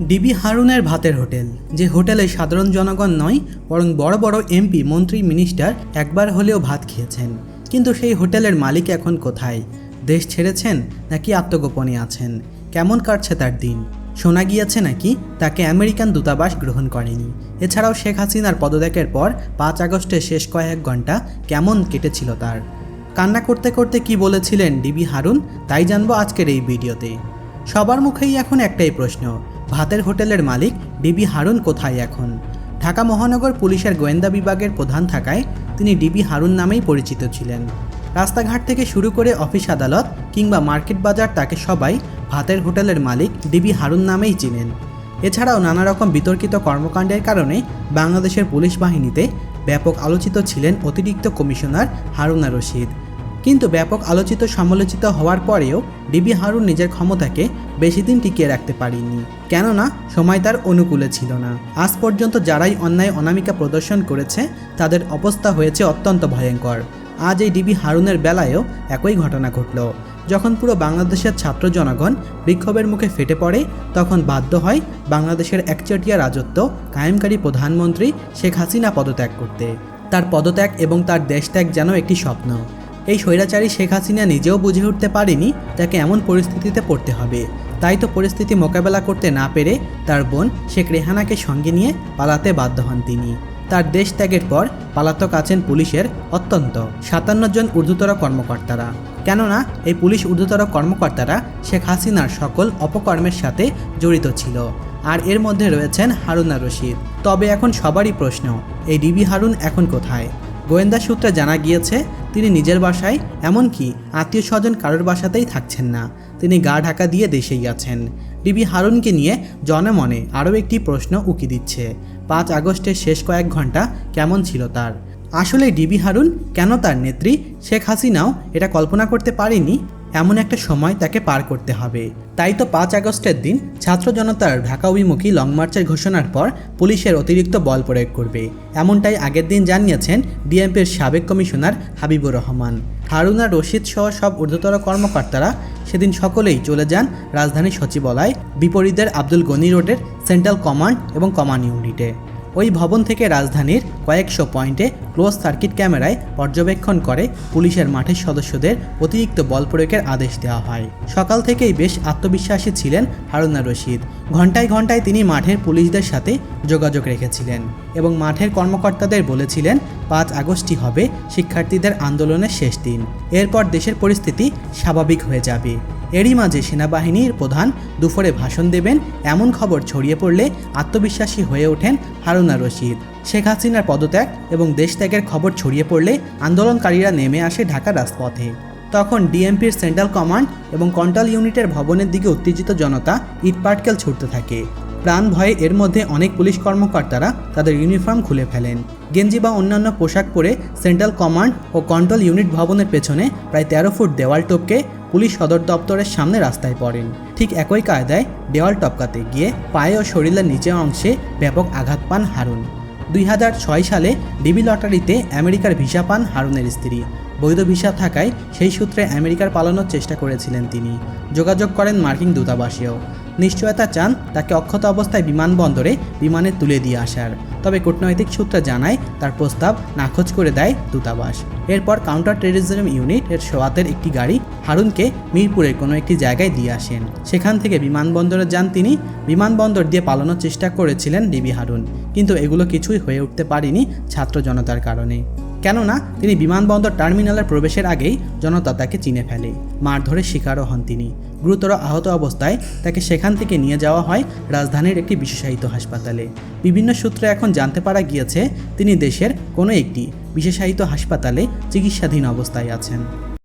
DB হারুনের ভাতের hotel, যে হোটেলে সাধারণ জনগণ নয়, বরং বড় বড় এমপি, মন্ত্রী, মিনিস্টার একবার হলেও ভাত খেয়েছেন। কিন্তু সেই হোটেলের মালিক এখন কোথায়? দেশ ছেড়েছেন নাকি আত্মগোপনে আছেন? কেমন কাটছে তার দিন? শোনা গিয়েছে নাকি তাকে আমেরিকান দূতাবাস গ্রহণ করেনি? এছাড়াও শেখ হাসিনার পদত্যাগের পর পাঁচ আগস্টের শেষ কয়েক ঘণ্টা কেমন কেটেছিল তার? কান্না করতে করতে কি বলেছিলেন ডিবি হারুন? তাই জানব আজকের এই ভিডিওতে। সবার মুখেই এখন একটাই প্রশ্ন ভাতের হোটেলের মালিক ডিবি হারুন কোথায় এখন? ঢাকা মহানগর পুলিশের গোয়েন্দা বিভাগের প্রধান থাকায় তিনি ডিবি হারুন নামেই পরিচিত ছিলেন। রাস্তাঘাট থেকে শুরু করে অফিস আদালত কিংবা মার্কেট বাজার তাকে সবাই ভাতের হোটেলের মালিক ডিবি হারুন নামেই চিনেন। এছাড়াও নানা রকম বিতর্কিত কর্মকাণ্ডের কারণে বাংলাদেশের পুলিশ বাহিনীতে ব্যাপক আলোচিত ছিলেন অতিরিক্ত কমিশনার হারুনা রশিদ। কিন্তু ব্যাপক আলোচিত সমালোচিত হওয়ার পরেও ডিবি হারুন নিজের ক্ষমতাকে বেশি দিন টিকিয়ে রাখতে পারেনি। কেননা, সময় তার অনুকূলে ছিল না। আজ পর্যন্ত যারাই অন্যায় অনামিকা প্রদর্শন করেছে, তাদের অবস্থা হয়েছে অত্যন্ত ভয়ঙ্কর। আজ এই ডিবি হারুনের বেলায়ও একই ঘটনা ঘটল। যখন পুরো বাংলাদেশের ছাত্র জনগণ বিক্ষোভের মুখে ফেটে পড়ে, তখন বাধ্য হয় বাংলাদেশের একচেটিয়া রাজত্ব কায়েমকারী প্রধানমন্ত্রী শেখ হাসিনা পদত্যাগ করতে। তার পদত্যাগ এবং তার দেশত্যাগ যেন একটি স্বপ্ন। এই স্বৈরাচারী শেখ হাসিনা নিজেও বুঝে উঠতে পারেনি তাকে এমন পরিস্থিতিতে পড়তে হবে। তাই তো পরিস্থিতি মোকাবেলা করতে না পেরে তার বোন শেখ রেহানাকে সঙ্গে নিয়ে পালাতে বাধ্য হন তিনি। তার দেশ ত্যাগের পর পালাতক আছেন পুলিশের অত্যন্ত সাতান্ন জন ঊর্ধ্বতর কর্মকর্তারা। কেননা এই পুলিশ ঊর্ধ্বতর কর্মকর্তারা শেখ হাসিনার সকল অপকর্মের সাথে জড়িত ছিল। আর এর মধ্যে রয়েছেন হারুনা রশিদ। তবে এখন সবারই প্রশ্ন, এই ডিবি হারুন এখন কোথায়? গোয়েন্দা সূত্রে জানা গিয়েছে, তিনি নিজের বাসায়, এমনকি আত্মীয় স্বজন কারোর বাসাতেই থাকছেন না। তিনি গা ঢাকা দিয়ে দেশেই আছেন। ডিবি হারুনকে নিয়ে জনমনে আরও একটি প্রশ্ন উকি দিচ্ছে। পাঁচ আগস্টের শেষ কয়েক ঘণ্টা কেমন ছিল তার? আসলে ডিবি হারুন কেন তার নেত্রী শেখ হাসিনাও এটা কল্পনা করতে পারেনি? এমন একটা সময় তাকে পার করতে হবে। তাই তো পাঁচ আগস্টের দিন ছাত্র জনতার ঢাকা অভিমুখী লং মার্চের ঘোষণার পর পুলিশের অতিরিক্ত বল প্রয়োগ করবে। এমনটাই আগের দিন জানিয়েছেন ডিএমপির সাবেক কমিশনার হাবিবুর রহমান। হারুনা, রশিদ সহ সব ঊর্ধ্বতর কর্মকর্তারা সেদিন সকলেই চলে যান রাজধানী সচিবালয়, বিপরীতের আব্দুল গনি রোডের সেন্ট্রাল কমান্ড এবং কমান্ড ইউনিটে। ওই ভবন থেকে রাজধানীর কয়েকশো পয়েন্টে ক্লোজ সার্কিট ক্যামেরায় পর্যবেক্ষণ করে পুলিশের মাঠের সদস্যদের অতিরিক্ত বল প্রয়োগের আদেশ দেওয়া হয়। সকাল থেকেই বেশ আত্মবিশ্বাসী ছিলেন হারুনা রশিদ। ঘন্টায় ঘন্টায় তিনি মাঠের পুলিশদের সাথে যোগাযোগ রেখেছিলেন এবং মাঠের কর্মকর্তাদের বলেছিলেন পাঁচ আগস্টই হবে শিক্ষার্থীদের আন্দোলনের শেষ দিন। এরপর দেশের পরিস্থিতি স্বাভাবিক হয়ে যাবে। এরই মাঝে সেনাবাহিনীর প্রধান দুপুরে ভাষণ দেবেন, এমন খবর ছড়িয়ে পড়লে আত্মবিশ্বাসী হয়ে ওঠেন হারুনা রশিদ। শেখ হাসিনার পদত্যাগ এবং দেশত্যাগের খবর ছড়িয়ে পড়লে আন্দোলনকারীরা নেমে আসে ঢাকা রাজপথে। তখন ডিএমপির সেন্ট্রাল কমান্ড এবং কন্ট্রোল ইউনিটের ভবনের দিকে উত্তেজিত জনতা ইটপাটকেল ছুটতে থাকে। প্রাণ ভয়ে এর মধ্যে অনেক পুলিশ কর্মকর্তারা তাদের ইউনিফর্ম খুলে ফেলেন। গেঞ্জি বা অন্যান্য পোশাক পরে সেন্ট্রাল কমান্ড ও কন্ট্রোল ইউনিট ভবনের পেছনে প্রায় তেরো ফুট দেওয়াল টপকে পুলিশ সদর দপ্তরের সামনে রাস্তায় পড়েন। ঠিক একই কায়দায় দেওয়াল টপকাতে গিয়ে পায়ে ও শরীরের নিচে অংশে ব্যাপক আঘাত পান হারুন। দুই হাজার ছয় সালে ডিবি লটারিতে আমেরিকার ভিসা পান হারুনের স্ত্রী। বৈধ ভিসা থাকায় সেই সূত্রে আমেরিকার পালানোর চেষ্টা করেছিলেন তিনি। যোগাযোগ করেন মার্কিন দূতাবাসেও। নিশ্চয়তা চান তাকে অক্ষত অবস্থায় বিমানবন্দরে বিমানে তুলে দিয়ে আসার। তবে কূটনৈতিক সূত্রে জানায়, তার প্রস্তাব নাকচ করে দেয় দূতাবাস। এরপর কাউন্টার টেরিজম ইউনিট এর সোয়াতের একটি গাড়ি হারুনকে মিরপুরের কোনো একটি জায়গায় দিয়ে আসেন। সেখান থেকে বিমানবন্দরে যান তিনি। বিমানবন্দর দিয়ে পালানোর চেষ্টা করেছিলেন ডিবি হারুন। কিন্তু এগুলো কিছুই হয়ে উঠতে পারেনি ছাত্র জনতার কারণে। কেননা তিনি বিমানবন্দর টার্মিনালের প্রবেশের আগেই জনতা তাকে চিনে ফেলে মারধরে শিকারও হন তিনি। গুরুতর আহত অবস্থায় তাকে সেখান থেকে নিয়ে যাওয়া হয় রাজধানীর একটি বিশেষায়িত হাসপাতালে। বিভিন্ন সূত্রে এখন জানতে পারা গিয়েছে, তিনি দেশের কোনো একটি বিশেষায়িত হাসপাতালে চিকিৎসাধীন অবস্থায় আছেন।